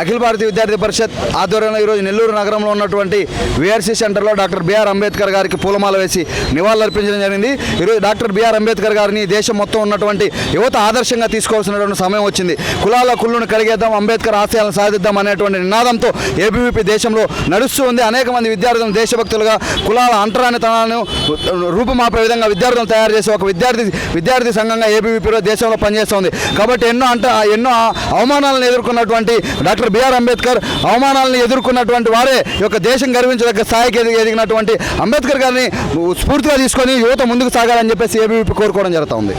అఖిల భారతీయ విద్యార్థి పరిషత్ ఆధ్వర్యంలో ఈరోజు నెల్లూరు నగరంలో ఉన్నటువంటి విఆర్సీ సెంటర్లో డాక్టర్ బిఆర్ అంబేద్కర్ గారికి పూలమాల వేసి నివాళులర్పించడం జరిగింది. ఈరోజు డాక్టర్ బిఆర్ అంబేద్కర్ గారిని దేశం మొత్తం ఉన్నటువంటి యువత ఆదర్శంగా తీసుకోవాల్సినటువంటి సమయం వచ్చింది. కులాల కుళ్ళును కలిగేద్దాం అంబేద్కర్ ఆశయాలను సాధిద్దాం అనేటువంటి నినాదంతో ఏబీవీపీ దేశంలో నడుస్తూ ఉంది. అనేక మంది విద్యార్థులను దేశభక్తులుగా కులాల అంటరానితనాలను రూపుమాపే విధంగా విద్యార్థులను తయారు చేసే ఒక విద్యార్థి విద్యార్థి సంఘంగా ఏబీవీపీలో దేశంలో పనిచేస్తోంది. కాబట్టి ఎన్నో అంట ఎన్నో అవమానాలను ఎదుర్కొన్నటువంటి డాక్టర్ బిఆర్ అంబేద్కర్ అవమానాలను ఎదుర్కొన్నటువంటి వారే యొక్క దేశం గర్వించదగ్గ స్థాయికి ఎదిగినటువంటి అంబేద్కర్ గారిని స్ఫూర్తిగా తీసుకొని యువత ముందుకు సాగాలని చెప్పేసి ఏబీవీపీ కోరుకోవడం జరుగుతూ ఉంది.